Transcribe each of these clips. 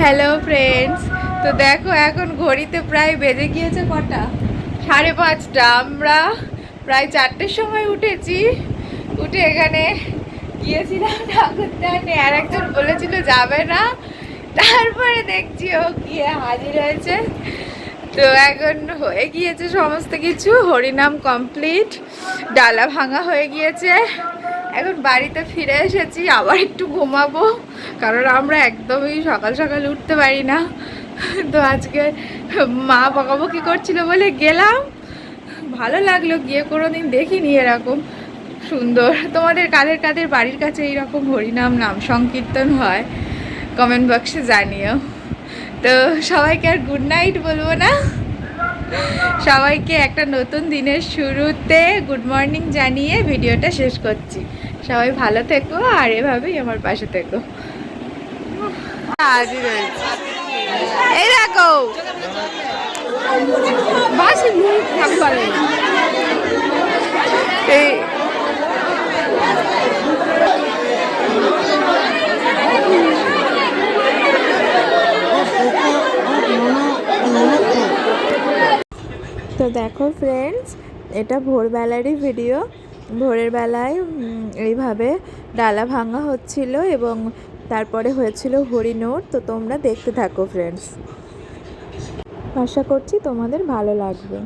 Hello friends তো দেখো, এখন ঘড়িতে প্রায় বেজে গিয়েছে কটা? সাড়ে পাঁচটা। আমরা প্রায় চারটের সময় উঠেছি। উঠে এখানে গিয়েছিলাম ঠাকুর দানে আর একজন বলেছিল, যাবে না। তারপরে দেখছি ও গিয়ে হাজির হয়েছে। তো এখন হয়ে গিয়েছে সমস্ত কিছু। হরিনাম কমপ্লিট ডালা ভাঙা হয়ে গিয়েছে। এখন বাড়িতে ফিরে এসেছি, আবার একটু ঘুমাবো, কারণ আমরা একদমই সকাল সকাল উঠতে পারি না। তো আজকে মা বকাবকি করছিল বলে গেলাম। ভালো লাগল, গিয়ে কোনো দিন দেখিনি এরকম। সুন্দর। তোমাদের কাদের কাদের বাড়ির কাছে এইরকম হরিনাম, নাম সংকীর্তন হয় কমেন্ট বক্সে জানিও। তো সবাইকে আর গুড নাইট বলব না। সবাইকে একটা নতুন দিনের শুরুতে গুড মর্নিং জানিয়ে ভিডিওটা শেষ করছি। সবাই ভালো থেকো আর এভাবেই আমার পাশে থেকো। আজই রয়েছে। এই দেখো। বাসি মুখ থাকবারে এই তো দেখো ফ্রেন্ডস এটা ভোরবেলারই ভিডিও ভোরের বেলায় এইভাবে ডালা ভাঙা হচ্ছিল এবং তারপরে হয়েছিল হরিণোর তো তোমরা দেখতে থাকো ফ্রেন্ডস আশা করছি তোমাদের ভালো লাগবে।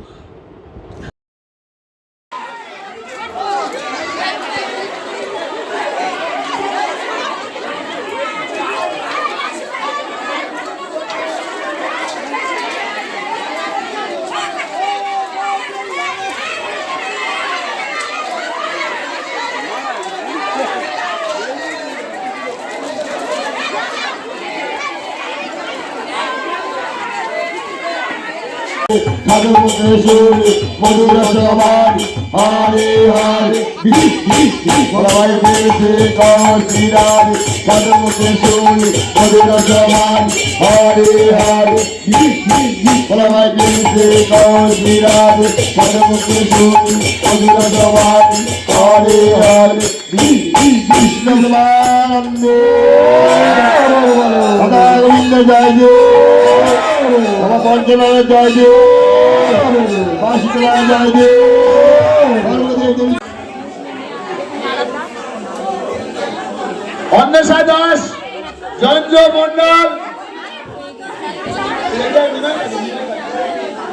মধুমুখেশ্বরী মধুর সমান হরে হরে বলাই পেয়েছে কাশিরাজ মধুমুখেশ্বরী মধুর সমান হরে হরে বলাই পেয়েছে কৃষ্ণ সমানন্দ সদা জয় জয় পঞ্চমের জয় Anwesha Das Jayanta Mondal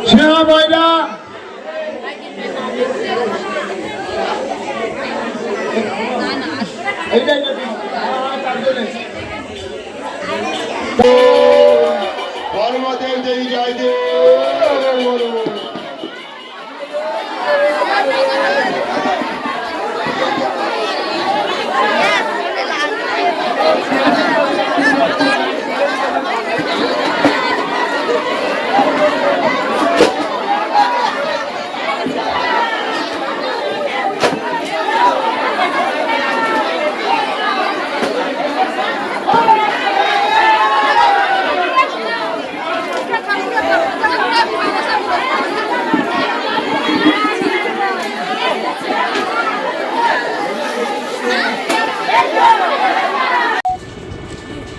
Sneha Moyna Parma devde rica ediyorum.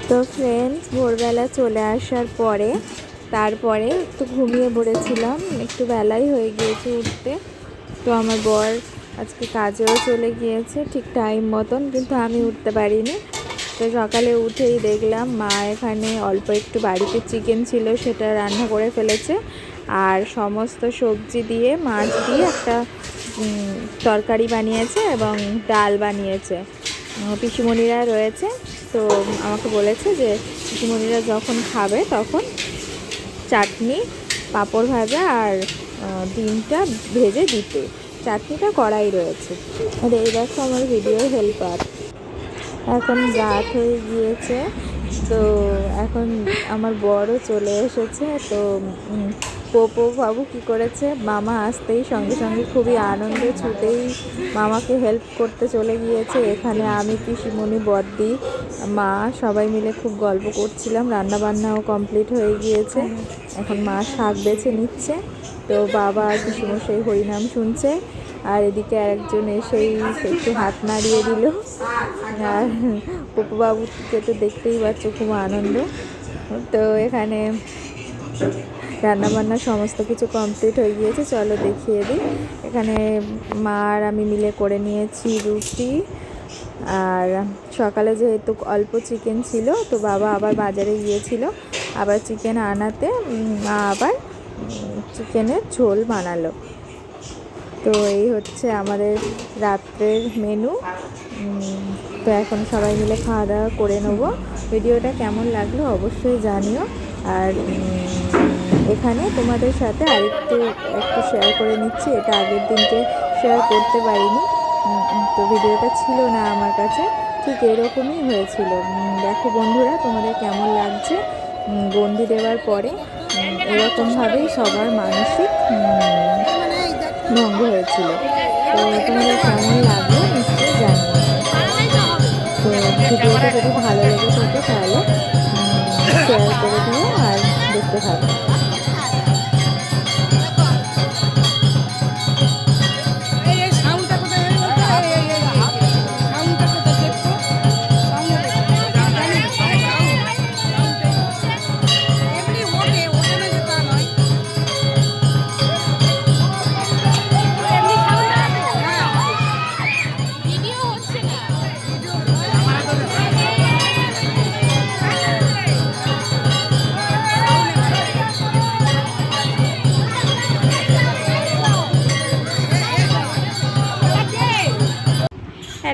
তো ফ্রেন্ডস ভোরবেলা চলে আসার পরে, তারপরে একটু ঘুমিয়ে পড়েছিলাম, একটু বেলাই হয়ে গিয়েছে উঠতে। তো আমার বর আজকে কাজেও চলে গিয়েছে, ঠিক টাইম মতন, কিন্তু আমি উঠতে পারিনি। তো সকালে উঠেই দেখলাম মা এখানে অল্প একটু বাড়িতে চিকেন ছিল, সেটা রান্না করে ফেলেছে। আর সমস্ত সবজি দিয়ে, মাছ দিয়ে একটা তরকারি বানিয়েছে এবং ডাল বানিয়েছে। পিসিমণিরা রয়েছে। তো আমাকে বলেছে যে পিসিমণিরা যখন খাবে তখন চাটনি, পাঁপড় ভাজা আর ডিমটা ভেজে দিতে। চাটনিটা করাই রয়েছে। আর, এই দেখো আমার ভিডিও হেল্পার এখন রাত হয়ে গিয়েছে। তো এখন আমার বড় চলে এসেছে। তো পোপো বাবু কি করেছে? মামা আসতেই সঙ্গে সঙ্গে খুবই আনন্দে ছুটেই মামাকে হেল্প করতে চলে গিয়েছে। এখানে আমি, পিসিমণি বদ্দি মা সবাই মিলে খুব গল্প করছিলাম। রান্না বান্নাও কমপ্লিট হয়ে গিয়েছে। এখন মা শাক বেছে নিচ্ছে। তো বাবা আর পিসিমশাই হরিনাম শুনছে। আর এদিকে আরেকজন এসেই একটু হাত নাড়িয়ে দিল। আর পপুবাবুকে তো দেখতেই পাচ্ছ খুব আনন্দ। তো এখানে রান্না বান্না সমস্ত কিছু কমপ্লিট হয়ে গিয়েছে, চলো দেখিয়ে দিই। এখানে মা আর আমি মিলে করে নিয়েছি রুটি। আর সকালে যেহেতু অল্প চিকেন ছিল, তো বাবা আবার বাজারে গিয়েছিল। আবার চিকেন আনাতে মা আবার চিকেনের ঝোল বানালো। তো এই হচ্ছে আমাদের রাত্রের মেনু তো এখন সবাই মিলে খাওয়া দাওয়া করে নেব। ভিডিওটা কেমন লাগল অবশ্যই জানিও। আর এখানে তোমাদের সাথে আরেকটু একটু শেয়ার করে নিচ্ছি। এটা আগের দিনকে শেয়ার করতে পারিনি। তো ভিডিওটা ছিল না আমার কাছে। ঠিক এরকমই হয়েছিল। দেখো বন্ধুরা, তোমাদের কেমন লাগছে? বন্দি দেওয়ার পরে এরকমভাবেই সবার মানসিক ভঙ্গ হয়েছিল। তো তোমাদের কেমন লাগল নিশ্চয়ই জানিও। তো ভিডিওটা যদি ভালো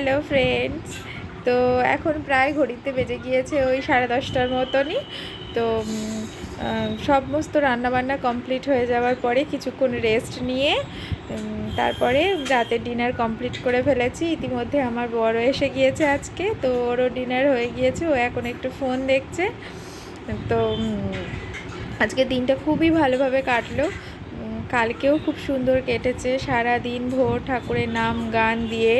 হ্যালো ফ্রেন্ডস তো এখন প্রায় ঘড়িতে বেজে গিয়েছে ওই সাড়ে দশটার মতনই। তো সমস্ত রান্নাবান্না কমপ্লিট হয়ে যাওয়ার পরে কিছুক্ষণ রেস্ট নিয়ে তারপরে রাতের ডিনার কমপ্লিট করে ফেলেছি। ইতিমধ্যে আমার বড় এসে গিয়েছে আজকে, তো ওরও ডিনার হয়ে গিয়েছে, ও এখন একটু ফোন দেখছে। তো আজকে দিনটা খুবই ভালোভাবে কাটলো। কালকেও খুব সুন্দর কেটেছে সারা দিন ভোর ঠাকুরের নাম গান দিয়ে।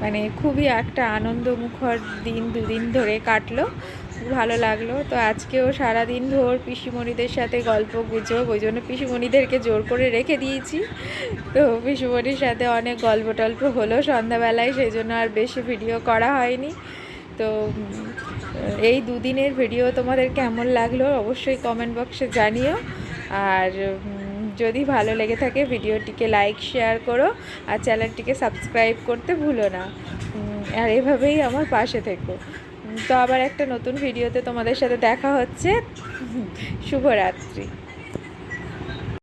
মানে খুবই একটা আনন্দমুখর দিন, দুদিন ধরে কাটলো। ভালো লাগল। তো আজকেও সারা দিন ভোর পিসিমণিদের সাথে গল্প, গুজব, ওই জন্য পিসিমণিদেরকে জোর করে রেখে দিয়েছি। তো পিসিমণির সাথে অনেক গল্প টল্প হলো সন্ধ্যাবেলায়, সেই জন্য আর বেশি ভিডিও করা হয়নি। তো এই দুদিনের ভিডিও তোমাদের কেমন লাগল অবশ্যই কমেন্ট বক্সে জানিও। আর যদি ভালো লেগে থাকে, ভিডিওটিকে লাইক শেয়ার করো আর চ্যানেলটিকে সাবস্ক্রাইব করতে ভুলো না। আর এভাবেই আমার পাশে থেকো। তো আবার একটা নতুন ভিডিওতে তোমাদের সাথে দেখা হচ্ছে। শুভরাত্রি।